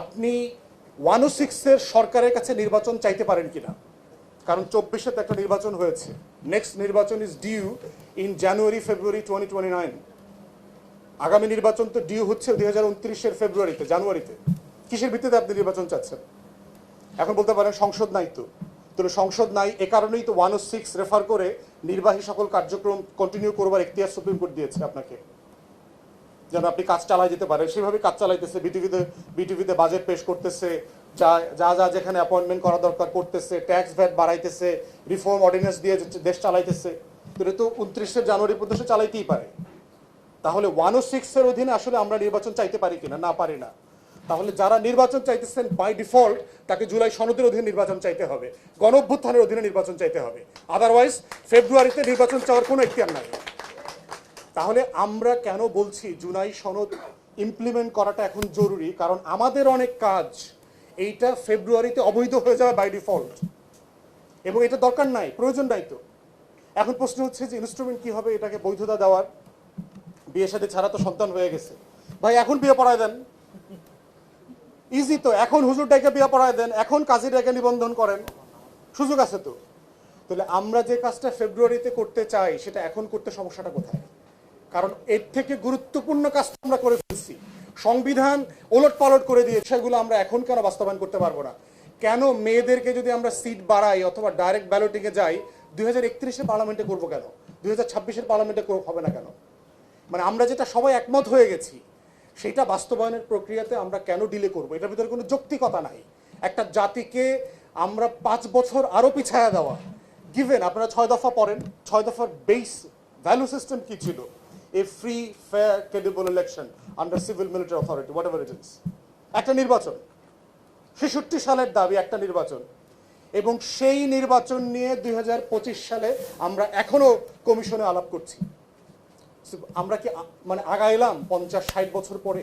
আপনি ওয়ান ও সিক্সের সরকারের কাছে নির্বাচন চাইতে পারেন কিনা? কারণ চব্বিশে তো একটা নির্বাচন হয়েছে। নেক্সট নির্বাচন is due in January February twenty twenty nine আগামী নির্বাচন তো ডিউ হচ্ছে দুই হাজার উনত্রিশের ফেব্রুয়ারিতে জানুয়ারিতে কিসের ভিত্তিতে আপনি নির্বাচন চাচ্ছেন? এখন বলতে পারেন সংসদ নাই তো। তাহলে সংসদ নাই, এ কারণেই তো ওয়ান ও সিক্স রেফার করে নির্বাহী সকল কার্যক্রম কন্টিনিউ করবার এখতিয়ার সুপ্রিম কোর্ট দিয়েছে আপনাকে। যেন আপনি কাজ চালাই যেতে পারেন। সেভাবে কাজ চালাইতেছে বিটিভিতে বিটিভিতে বাজেট পেশ করতেছে, যা যা যা যেখানে অ্যাপয়েন্টমেন্ট করা দরকার করতেছে ট্যাক্স ভ্যাট বাড়াইতেছে রিফর্ম অর্ডিন্যান্স দিয়ে দেশ চালাইতেছে। এটা তো উনত্রিশে জানুয়ারি পর্যন্ত চালাইতেই পারে। তাহলে ওয়ান ও সিক্সের অধীনে আসলে আমরা নির্বাচন চাইতে পারি কিনা? না পারি না। তাহলে যারা নির্বাচন চাইতেছেন বাই ডিফল্ট তাকে জুলাই সনদের অধীনে নির্বাচন চাইতে হবে। গণ অভ্যুত্থানের অধীনে নির্বাচন চাইতে হবে। আদারওয়াইজ ফেব্রুয়ারিতে নির্বাচন চাওয়ার কোনো এখতিয়ার নাই। তাহলে আমরা কেন বলছি জুনাই সনদ ইমপ্লিমেন্ট করাটা এখন জরুরি? কারণ আমাদের অনেক কাজ এইটা ফেব্রুয়ারিতে অবৈধ হয়ে যাবে বাই ডিফল্ট এবং এটা দরকার নাই, প্রয়োজন নাই তো এখন প্রশ্ন হচ্ছে যে ইনস্ট্রুমেন্ট কি হবে? এটাকে বৈধতা দেওয়ার? বিয়ে সাথে ছাড়া তো সন্তান হয়ে গেছে। ভাই, এখন বিয়ে পড়ায় দেন। ইজি তো, এখন হুজুর ডাইকে বিয়ে পড়ায় দেন, এখন কাজী ডাইকে নিবন্ধন করেন। সুযোগ আছে তো। তাহলে আমরা যে কাজটা ফেব্রুয়ারিতে করতে চাই, সেটা এখন করতে সমস্যাটা কোথায়? কারণ এর থেকে গুরুত্বপূর্ণ কাজটা আমরা করে ফেলছি। সংবিধান ওলট পালট করে দিয়ে সেগুলো আমরা এখন কেন বাস্তবায়ন করতে পারব না? কেন মেয়েদেরকে যদি আমরা সিট বাড়াই অথবা ডাইরেক্ট ব্যালটিংয়ে যাই, দুই হাজার পার্লামেন্টে করব কেন? দুই হাজার ছাব্বিশের পার্লামেন্টে হবে না কেন? মানে আমরা যেটা সবাই একমত হয়ে গেছি, সেটা বাস্তবায়নের প্রক্রিয়াতে আমরা কেন ডিলে করব? এটার ভিতরে কোনো যৌক্তিকতা নাই। একটা জাতিকে আমরা পাঁচ বছর আরও পিছায়া দেওয়া। গিভেন আপনারা ছয় দফা পড়েন, ছয় দফার বেস ভ্যালু সিস্টেম কি ছিল? A free fair credible election under civil military authority whatever it is. একটা নির্বাচন, ছেষট্টি সালের দাবি একটা নির্বাচন, এবং সেই নির্বাচন নিয়ে দুই হাজার পঁচিশ সালে আমরা এখনও কমিশনে আলাপ করছি আমরা কি মানে আগাইলাম পঞ্চাশ, ষাট বছর পরে